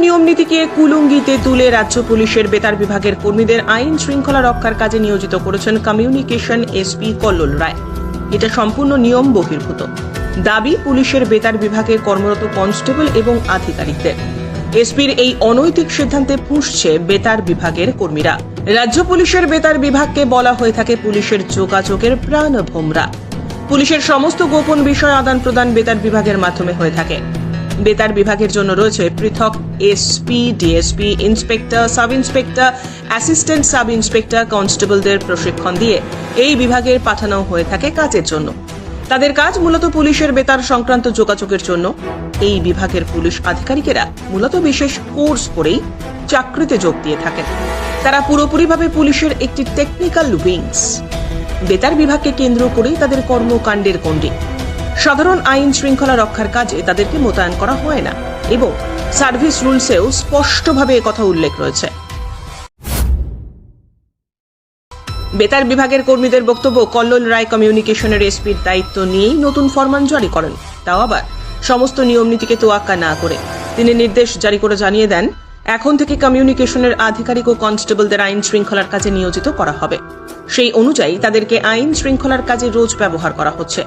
নিয়ম নীতিকে কুলুঙ্গিতে তুলে রাজ্য পুলিশের বেতার বিভাগের কর্মীদের আইন শৃঙ্খলা রক্ষার কাজে নিয়োজিত করেছেন কমিউনিকেশন এসপি কল্লোল রায়। এটা সম্পূর্ণ নিয়ম বহির্ভূত। দাবি, পুলিশের বেতার বিভাগে কর্মরত কনস্টেবল এবং আধিকারিকদের। এসপির এই অনৈতিক সিদ্ধান্তে পুষছে বেতার বিভাগের কর্মীরা। রাজ্য পুলিশের বেতার বিভাগকে বলা হয়ে থাকে পুলিশের যোগাযোগের প্রাণভোমরা। পুলিশের সমস্ত গোপন বিষয় আদান প্রদান বেতার বিভাগের মাধ্যমে হয়ে থাকে। বেতার বিভাগের জন্য রয়েছে পৃথক SP, DSP, inspector sub inspector assistant sub inspector কনস্টেবলদের প্রশিক্ষণ দিয়ে এই বিভাগের পাঠানো হয়ে থাকে কাজের জন্য। তাদের কাজ মূলত পুলিশের বেতার সংক্রান্ত যোগাযোগের জন্য। এই বিভাগের পুলিশ আধিকারিকেরা মূলত বিশেষ কোর্স করেই চাকরিতে যোগ দিয়ে থাকেন। তারা পুরোপুরিভাবে পুলিশের একটি টেকনিক্যাল উইংস বেতার বিভাগকে কেন্দ্র করেই তাদের কর্মকাণ্ডের গণ্ডি। সাধারণ আইন শৃঙ্খলা রক্ষার কাজে তাদেরকে মোতায়েন করা হয় না এবং সার্ভিস রুলসেও স্পষ্টভাবে কথা উল্লেখ রয়েছে। বেতার বিভাগের কর্মীদের বক্তব্য, কল্লোল রায় কমিউনিকেশনের এসপির দায়িত্ব নিয়েই নতুন ফরমান জারি করেন। তাও আবার সমস্ত নিয়ম নীতিকে তোয়াক্কা না করে। তিনি নির্দেশ জারি করে জানিয়ে দেন, এখন থেকে কমিউনিকেশনের আধিকারিক ও কনস্টেবলদের আইন শৃঙ্খলার কাজে নিয়োজিত করা হবে। সেই অনুযায়ী তাদেরকে আইন শৃঙ্খলার কাজে রোজ ব্যবহার করা হচ্ছে।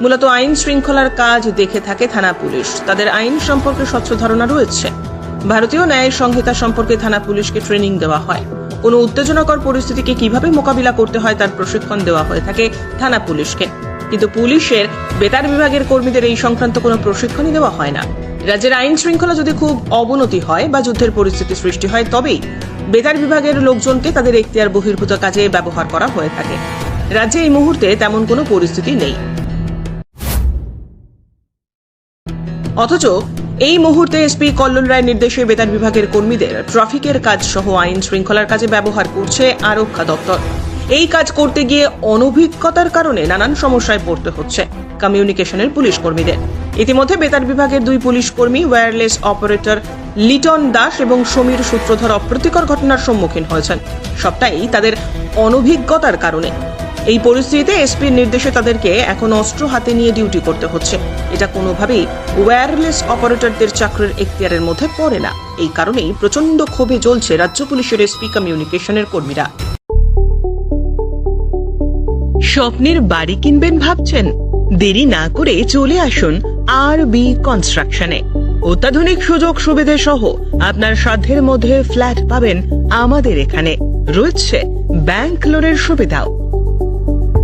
মূলত আইন শৃঙ্খলার কাজ দেখে থাকে থানা পুলিশ। তাদের আইন সম্পর্কে স্বচ্ছ ধারণা রয়েছে। ভারতীয় ন্যায় সংহিতা সম্পর্কে থানা পুলিশকে ট্রেনিং দেওয়া হয়। কোনো উত্তেজনাকর পরিস্থিতিকে কীভাবে মোকাবিলা করতে হয় তার প্রশিক্ষণ দেওয়া হয়ে থাকে থানা পুলিশকে। কিন্তু পুলিশের বেতার বিভাগের কর্মীদের এই সংক্রান্ত কোনো প্রশিক্ষণই দেওয়া হয় না। রাজ্যের আইন শৃঙ্খলা যদি খুব অবনতি হয় বা যুদ্ধের পরিস্থিতি সৃষ্টি হয়, তবেই বেতার বিভাগের লোকজনকে তাদের এখতিয়ার বহির্ভূত কাজে ব্যবহার করা হয়ে থাকে। রাজ্যে এই মুহূর্তে তেমন কোনো পরিস্থিতি নেই। অথচ এই মুহূর্তে এসপি কল্লোল রায়ের নির্দেশে বেতার বিভাগের কর্মীদের ট্রাফিকের কাজ সহ আইন শৃঙ্খলার কাজে ব্যবহার করছে আরক্ষা দপ্তর। এই কাজ করতে গিয়ে অনভিজ্ঞতার কারণে নানান সমস্যায় পড়তে হচ্ছে কমিউনিকেশনের পুলিশ কর্মীদের। ইতিমধ্যে বেতার বিভাগের দুই পুলিশ কর্মী, ওয়্যারলেস অপারেটর লিটন দাস এবং সমীর সূত্রধর অপ্রীতিকর ঘটনার সম্মুখীন হয়েছেন। সবটাই তাদের অনভিজ্ঞতার কারণে। এই পরিস্থিতিতে এসপির নির্দেশে তাদেরকে এখন অস্ত্র হাতে নিয়ে ডিউটি করতে হচ্ছে। এটা কোনোভাবেই ওয়্যারলেস অপারেটরদের চাকরির এখতিয়ারের মধ্যে পড়ে না। এই কারণেই প্রচণ্ড ক্ষোভে জ্বলছে রাজ্য পুলিশের এসপি কমিউনিকেশনের কর্মীরা। স্বপ্নের বাড়ি কিনবেন ভাবছেন? দেরি না করে চলে আসুন আর বি কনস্ট্রাকশনে অত্যাধুনিক সুযোগ সুবিধে সহ আপনার সাধ্যের মধ্যে ফ্ল্যাট পাবেন আমাদের এখানে। রয়েছে ব্যাংক লোনের সুবিধাও।